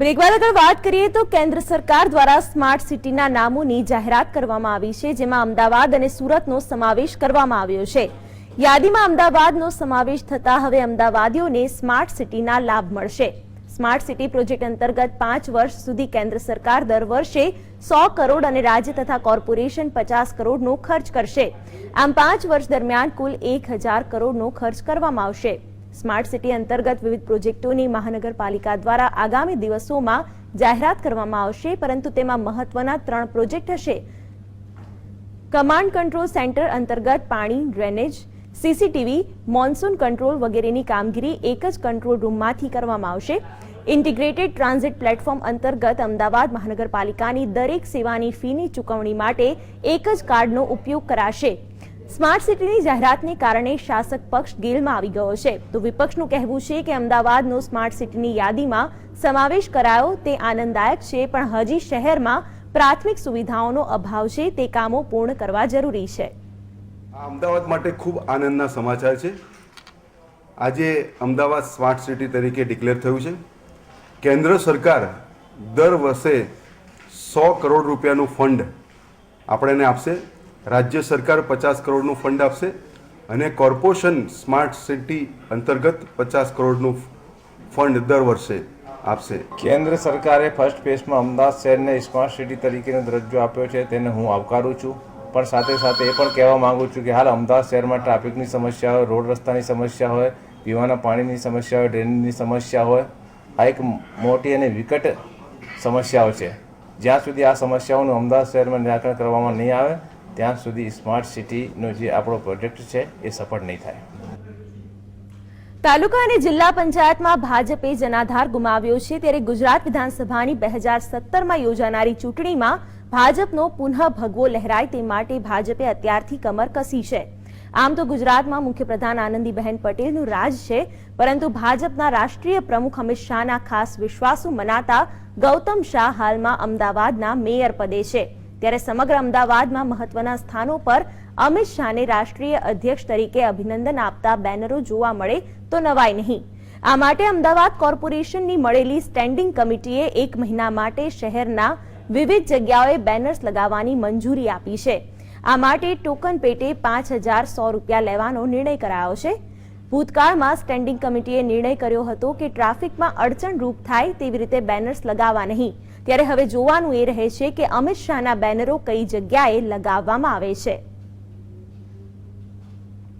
Break બાદ આગળ વાત કરીએ તો કેન્દ્ર સરકાર દ્વારા સ્માર્ટ સિટીના નામોની જાહેરાત કરવામાં આવી છે, જેમાં અમદાવાદ અને સુરતનો સમાવેશ કરવામાં આવ્યો છે. યાદીમાં અમદાવાદનો સમાવેશ થતા હવે અમદાવાદીઓને સ્માર્ટ સિટીના લાભ મળશે. સ્માર્ટ સિટી પ્રોજેક્ટ અંતર્ગત પાંચ વર્ષ સુધી કેન્દ્ર સરકાર દર વર્ષે સો કરોડ અને રાજ્ય તથા કોર્પોરેશન પચાસ કરોડનો ખર્ચ કરશે. આમ પાંચ વર્ષ દરમિયાન કુલ એક હજાર કરોડનો ખર્ચ કરવામાં આવશે. સ્માર્ટ સિટી અંતર્ગત વિવિધ પ્રોજેક્ટોની મહાનગરપાલિકા દ્વારા આગામી દિવસોમાં જાહેરાત કરવામાં આવશે, પરંતુ તેમાં મહત્વના ત્રણ પ્રોજેક્ટ હશે. કમાન્ડ કંટ્રોલ સેન્ટર અંતર્ગત પાણી, ડ્રેનેજ, સીસીટીવી, મોન્સૂન કંટ્રોલ વગેરેની કામગીરી એક જ કંટ્રોલ રૂમમાંથી કરવામાં આવશે. ઇન્ટિગ્રેટેડ ટ્રાન્ઝિટ પ્લેટફોર્મ અંતર્ગત અમદાવાદ મહાનગરપાલિકાની દરેક સેવાની ફીની ચૂકવણી માટે એક જ કાર્ડનો ઉપયોગ કરાશે. સ્માર્ટ સિટીની જાહેરાતને કારણે શાસક પક્ષ ગેલમાં આવી ગયો છે. તો વિપક્ષનું કહેવું છે કે અમદાવાદનો સ્માર્ટ સિટીની યાદીમાં સમાવેશ કરાયો તે આનંદદાયક છે, પણ હજી શહેરમાં પ્રાથમિક સુવિધાઓનો અભાવ છે, તે કામો પૂર્ણ કરવા જરૂરી છે. અમદાવાદ માટે ખૂબ આનંદના સમાચાર છે. આજે અમદાવાદ સ્માર્ટ સિટી તરીકે ડિક્લેર થયું છે. કેન્દ્ર સરકાર દર વર્ષે સો કરોડ રૂપિયાનું ફંડ આપણને આપશે. રાજ્ય સરકાર પચાસ કરોડનું ફંડ આપશે અને કોર્પોરેશન સ્માર્ટ સિટી અંતર્ગત પચાસ કરોડનું ફંડ દર વર્ષે આપશે. કેન્દ્ર સરકારે ફર્સ્ટ ફેઝમાં અમદાવાદ શહેરને સ્માર્ટ સિટી તરીકેનો દરજ્જો આપ્યો છે, તેને હું આવકારું છું. પણ સાથે સાથે એ પણ કહેવા માંગુ છું કે હાલ અમદાવાદ શહેરમાં ટ્રાફિકની સમસ્યા હોય, રોડ રસ્તાની સમસ્યા હોય, પીવાના પાણીની સમસ્યા હોય, ડ્રેનેજની સમસ્યા હોય, આ એક મોટી અને વિકટ સમસ્યાઓ છે. જ્યાં સુધી આ સમસ્યાઓનું અમદાવાદ શહેરમાં નિરાકરણ કરવામાં નહીં આવે ત્યાં સુધી સ્માર્ટ સિટીનો જે આપણો પ્રોજેક્ટ છે એ સફળ નહીં થાય. તાલુકા અને જિલ્લા પંચાયતમાં ભાજપે જનાધાર ગુમાવ્યો છે ત્યારે ગુજરાત વિધાનસભાની બે હજાર સત્તરમાં યોજાનારી ચૂંટણીમાં ભાજપનો પુનઃ ભગવો લહેરાય તે માટે ભાજપે અત્યારથી કમર કસી છે. આમ તો ગુજરાતમાં મુખ્યપ્રધાન આનંદીબહેન પટેલનું રાજ છે, પરંતુ ભાજપના રાષ્ટ્રીય પ્રમુખ અમિત શાહના ખાસ વિશ્વાસુ મનાતા ગૌતમ શાહ હાલમાં અમદાવાદના મેયર પદે છે. ત્યારે સમગ્ર અમદાવાદમાં મહત્વના સ્થાનો પર અમિત શાહને રાષ્ટ્રીય અધ્યક્ષ તરીકે અભિનંદન આપતા બેનરો જોવા મળે તો નવાય નહીં. આ માટે અમદાવાદ કોર્પોરેશનની મળેલી સ્ટેન્ડિંગ કમિટીએ એક મહિના માટે શહેરના વિવિધ જગ્યાઓએ બેનર્સ લગાવવાની મંજૂરી આપી છે. આ માટે ટોકન પેટે પાંચ હજાર સો રૂપિયા લેવાનો નિર્ણય કરાયો છે. ભૂતકાળમાં સ્ટેન્ડિંગ કમિટીએ નિર્ણય કર્યો હતો કે ટ્રાફિકમાં અડચણરૂપ થાય તેવી રીતે બેનર્સ લગાવવા નહીં. ત્યારે હવે જોવાનું એ રહે છે કે અમિત શાહના બેનરો કઈ જગ્યાએ લગાવવામાં આવે છે.